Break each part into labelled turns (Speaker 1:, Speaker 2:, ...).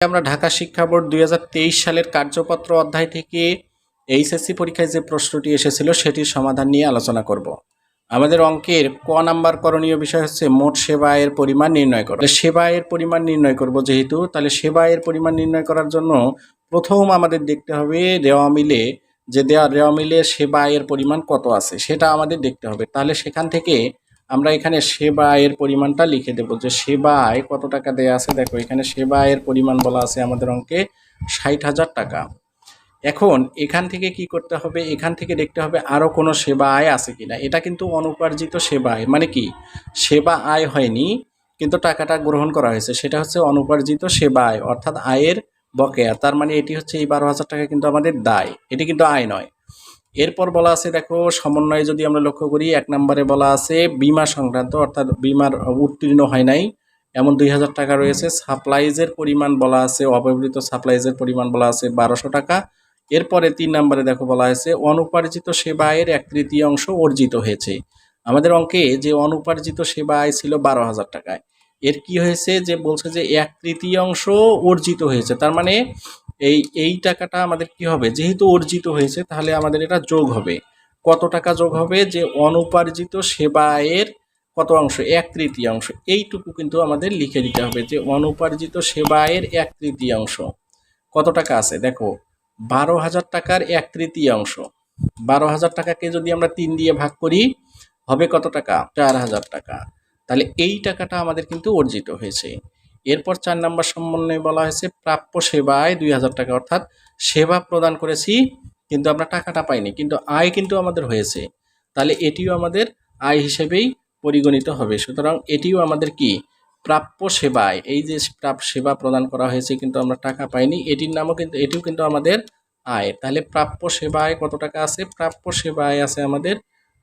Speaker 1: আমরা ঢাকা শিক্ষা বোর্ড দুই হাজার তেইশ সালের কার্যপত্র অধ্যায় থেকে এইচএসসি পরীক্ষায় যে প্রশ্নটি এসেছিল সেটির সমাধান নিয়ে আলোচনা করব। আমাদের অঙ্কের ক নাম্বার করণীয় বিষয় হচ্ছে মোট সেবা আয়ের পরিমাণ নির্ণয় করা। তাহলে সেবা আয়ের পরিমাণ নির্ণয় করব যেহেতু, তাহলে সেবা আয়ের পরিমাণ নির্ণয় করার জন্য প্রথম আমাদের দেখতে হবে দেওয়া মিলে যে দেওয়া দেওয়া মিলে সেবা আয়ের পরিমাণ কত আছে, সেটা আমাদের দেখতে হবে। তাহলে সেখান থেকে আমরা এখানে সেবা আয়ের পরিমাণটা লিখে দেবো যে সেবা আয় কত টাকা দেয়া আছে? দেখো, এখানে সেবা আয়ের পরিমাণ বলা আছে আমাদের অঙ্কে ষাট হাজার টাকা। এখন এখান থেকে কি করতে হবে? এখান থেকে দেখতে হবে আরও কোনো সেবা আয় আছে কি না এটা কিন্তু অনুপার্জিত সেবা আয়। মানে কি? সেবা আয় হয়নি, কিন্তু টাকাটা গ্রহণ করা হয়েছে। সেটা হচ্ছে অনুপার্জিত সেবা আয়, অর্থাৎ আয়ের বকেয়া। তার মানে এটি হচ্ছে এই বারো হাজার টাকা কিন্তু আমাদের দায়। এটি কিন্তু আয় নয়। এরপর বলা আছে, দেখো, সমন্বয়ে যদি আমরা লক্ষ্য করি, এক নম্বরে বলা আছে, বিমা সংক্রান্ত, অর্থাৎ বিমার উত্তীর্ণ হয় নাই। এমন দুই হাজার টাকা রয়েছে। সাপ্লাইজের পরিমাণ বলা আছে, অব্যবহৃত সাপ্লাইজের পরিমাণ বলা আছে বারোশো টাকা। এরপরে তিন নম্বরে দেখো বলা হয়েছে অনুপার্জিত সেবা আয়ের এক তৃতীয়াংশ অর্জিত হয়েছে। আমাদের অঙ্কে যে অনুপার্জিত সেবা আয় ছিল বারো হাজার টাকায়। এর কি হয়েছে যে বলছে যে এক তৃতীয়াংশ অর্জিত হয়েছে। তার মানে এই এই টাকাটা আমাদের কি হবে? যেহেতু অর্জিত হয়েছে, তাহলে আমাদের এটা যোগ হবে। কত টাকা যোগ হবে? যে অনুপার্জিত সেবায়ের কত অংশ? এক তৃতীয়াংশ। এইটুকু কিন্তু আমাদের লিখে দিতে হবে যে অনুপার্জিত সেবায়ের এক তৃতীয়াংশ। কত টাকা আছে? দেখো, বারো হাজার টাকার এক তৃতীয়াংশ। বারো হাজার টাকাকে যদি আমরা তিন দিয়ে ভাগ করি, হবে কত টাকা? চার হাজার টাকা। তাহলে এই টাকাটা আমাদের কিন্তু অর্জিত হয়েছে। এরপর চার নাম্বার সমন্বয়ে বলা হয়েছে, প্রাপ্য সেবায় দুই হাজার টাকা, অর্থাৎ সেবা প্রদান করেছি, কিন্তু আমরা টাকাটা পাইনি, কিন্তু আয় কিন্তু আমাদের হয়েছে। তাহলে এটিও আমাদের আয় হিসেবেই পরিগণিত হবে। সুতরাং এটিও আমাদের কি? প্রাপ্য সেবায়। এই যে প্রাপ সেবা প্রদান করা হয়েছে, কিন্তু আমরা টাকা পাইনি, এটির নামও কিন্তু, এটিও কিন্তু আমাদের আয়। তাহলে প্রাপ্য সেবায় কত টাকা আছে? প্রাপ্য সেবায় আছে আমাদের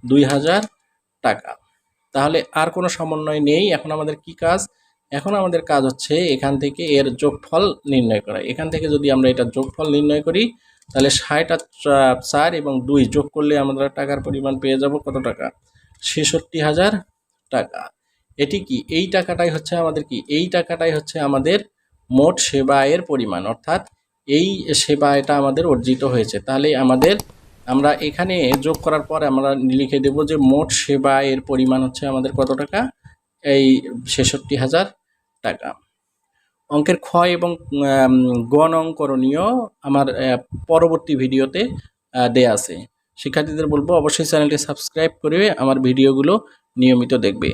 Speaker 1: দুই হাজার টাকা। তাহলে আর কোনো সমন্বয় নেই। এখন আমাদের কি কাজ? এখন আমাদের কাজ হচ্ছে এখান থেকে এর যোগফল নির্ণয় করা। এখান থেকে যদি আমরা এটা যোগফল নির্ণয় করি, তাহলে ষাট আর চার এবং দুই যোগ করলে আমরা টাকার পরিমাণ পেয়ে যাব কত টাকা? ছেষট্টি হাজার টাকা। এটি কি? এই টাকাটাই হচ্ছে আমাদের কি? এই টাকাটাই হচ্ছে আমাদের মোট সেবা আয়ের পরিমাণ। অর্থাৎ এই সেবা আয়টা আমাদের অর্জিত হয়েছে। তাহলে আমাদের, আমরা এখানে যোগ করার পর আমরা লিখে দেব যে মোট সেবা পরিমাণ হচ্ছে আমাদের কত টাকা? এই ছেষট্টি হাজার টাকা। অঙ্কের ক্ষয় এবং গণ অঙ্করণীয় আমার পরবর্তী ভিডিওতে দেয়া আছে। শিক্ষার্থীদের বলব, অবশ্যই চ্যানেলটি সাবস্ক্রাইব করে আমার ভিডিওগুলো নিয়মিত দেখবে।